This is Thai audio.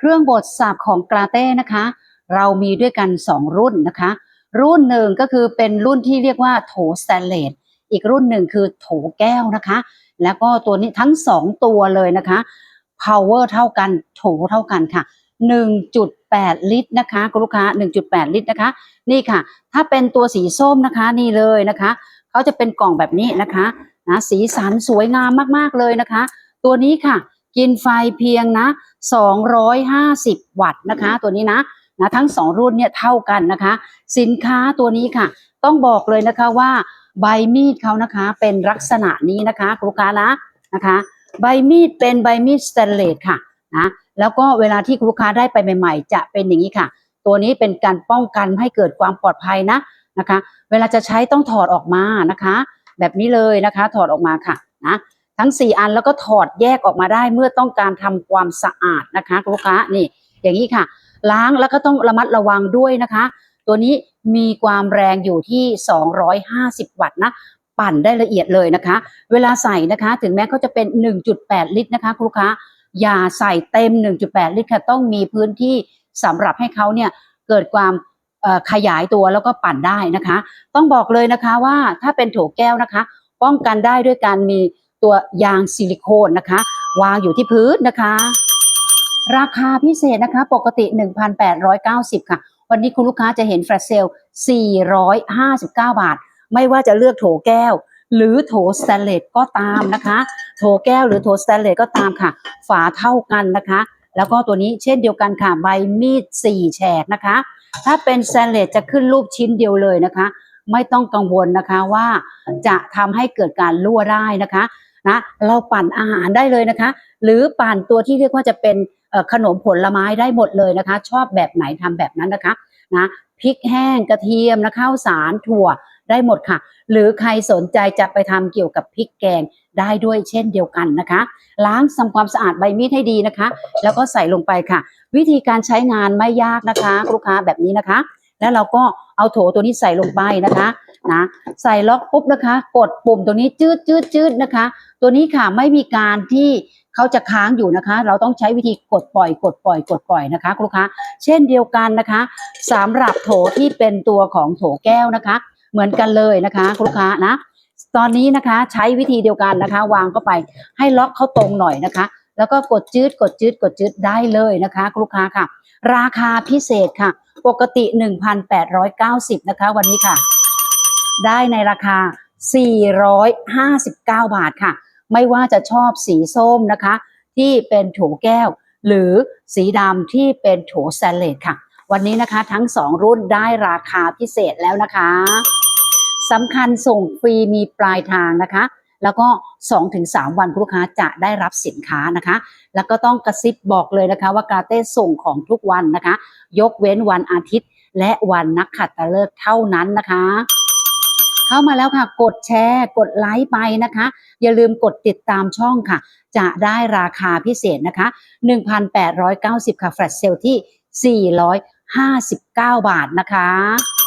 เครื่องบดสับของกราเต้นะคะ เรามีด้วยกัน 2 รุ่นนะคะ รุ่นหนึ่งก็คือเป็นรุ่นที่เรียกว่าโถสแตนเลสอีกรุ่นหนึ่งคือโถแก้วนะคะ แล้วก็ตัวนี้ทั้ง 2 ตัวเลยนะคะ power เท่ากันโถเท่ากันค่ะ 1.8 ลิตรนะคะคุณลูกค้า 1.8 ลิตรนะคะ นี่ค่ะ ถ้าเป็นตัวสีส้มนะคะนี่เลยนะคะเขาจะเป็นกล่องแบบนี้นะคะนะสีสันสวยงามมากๆเลยนะคะ ตัวนี้ค่ะ กินไฟเพียงนะ 250 วัตต์นะคะ ตัวนี้นะนะทั้ง 2 รุ่นเนี่ยเท่ากันนะคะ สินค้าตัวนี้ค่ะ ต้องบอกเลยนะคะว่าใบมีดเขานะคะเป็นลักษณะนี้นะคะลูกค้านะนะคะ ใบมีดเป็นใบมีดสแตนเลสค่ะนะแล้วก็เวลาที่ลูกค้าได้ไปใหม่ ๆ จะเป็นอย่างนี้ค่ะ ตัวนี้เป็นการป้องกันให้เกิดความปลอดภัยนะนะคะ เวลาจะใช้ต้องถอดออกมานะคะ แบบนี้เลยนะคะ ถอดออกมาค่ะนะ ทั้ง 4 อันแล้วก็ถอดแยกออกมาได้เมื่อต้องการทำความสะอาดนะคะคุณลูกค้านี่ อย่างนี้ค่ะ ล้างแล้วก็ต้องระมัดระวังด้วยนะคะ ตัวนี้มีความแรงอยู่ที่ 250 วัตต์นะปั่นได้ละเอียดเลยนะคะ เวลาใส่นะคะถึงแม้เขาจะเป็น 1.8 ลิตรนะคะคุณลูกค้าอย่าใส่เต็ม 1.8 ลิตรค่ะต้องมีพื้นที่สำหรับให้เขาเนี่ยเกิดความขยายตัวแล้วก็ปั่นได้นะคะ ต้องบอกเลยนะคะว่าถ้าเป็นโถแก้วนะคะ ป้องกันได้ด้วยการมี ตัวยางซิลิโคนนะคะ วางอยู่ที่พื้นนะคะ ราคาพิเศษนะคะ ปกติ 1,890 ค่ะ วันนี้คุณลูกค้าจะเห็นแฟลชเซล 459 บาท ไม่ว่าจะเลือกโถแก้ว หรือโถสแตนเลสก็ตามนะคะ โถแก้วหรือโถสแตนเลสก็ตามค่ะ ฝาเท่ากันนะคะ แล้วก็ตัวนี้เช่นเดียวกันค่ะใบมีด 4 แฉกนะคะ ถ้าเป็นสแตนเลสจะขึ้นรูปชิ้นเดียวเลยนะคะไม่ต้องกังวลนะคะว่าจะทำให้เกิดการรั่วได้นะคะ นะเราปั่นอาหารได้เลยนะคะ หรือปั่นตัวที่เรียกว่าจะเป็นขนมผลไม้ได้หมดเลยนะคะ ชอบแบบไหนทำแบบนั้นนะคะนะพริกแห้งกระเทียมนะข้าวสารถั่วได้หมดค่ะ หรือใครสนใจจะไปทำเกี่ยวกับพริกแกงได้ด้วยเช่นเดียวกันนะคะ ล้างทำความสะอาดใบมีดให้ดีนะคะ แล้วก็ใส่ลงไปค่ะ วิธีการใช้งานไม่ยากนะคะ ลูกค้าแบบนี้นะคะ แล้วเราก็เอาโถตัวนี้ใส่ลงไปนะคะ นะ ใส่ล็อกปุ๊บนะคะ กดปุ่มตัวนี้จืดจืดจืดนะคะ ตัวนี้ค่ะไม่มีการที่เขาจะค้างอยู่นะคะ เราต้องใช้วิธีกดปล่อยกดปล่อยกดปล่อยนะคะคุณลูกค้า เช่นเดียวกันนะคะสำหรับโถที่เป็นตัวของโถแก้วนะคะ เหมือนกันเลยนะคะคุณลูกค้านะตอนนี้นะคะใช้วิธีเดียวกันนะคะ วางเข้าไปให้ล็อกเข้าตรงหน่อยนะคะ แล้วก็กดจืดกดจืดกดจืดได้เลยนะคะคุณลูกค้าค่ะ ราคาพิเศษค่ะ ปกติ 1,890 นะคะ วันนี้ค่ะ ได้ในราคา 459 บาทค่ะ ไม่ว่าจะชอบสีส้มนะคะ ที่เป็นโถแก้ว หรือสีดำที่เป็นโถสแตนเลสค่ะ วันนี้นะคะทั้ง 2 รุ่นได้ราคาพิเศษแล้วนะคะสำคัญส่งฟรีมีปลายทางนะคะ แล้วก็ 2-3 วันลูกค้าจะได้รับสินค้านะคะ แล้วก็ต้องกระซิบบอกเลยนะคะ ว่ากาเต้ส่งของทุกวันนะคะ ยกเว้นวันอาทิตย์ และวันนักขัตฤกษ์เท่านั้นนะคะ เข้ามาแล้วค่ะ กดแชร์ กดไลค์ไปนะคะ อย่าลืมกดติดตามช่องค่ะ จะได้ราคาพิเศษนะคะ 1,890 ค่ะแฟลชเซลที่ 459 บาทนะคะ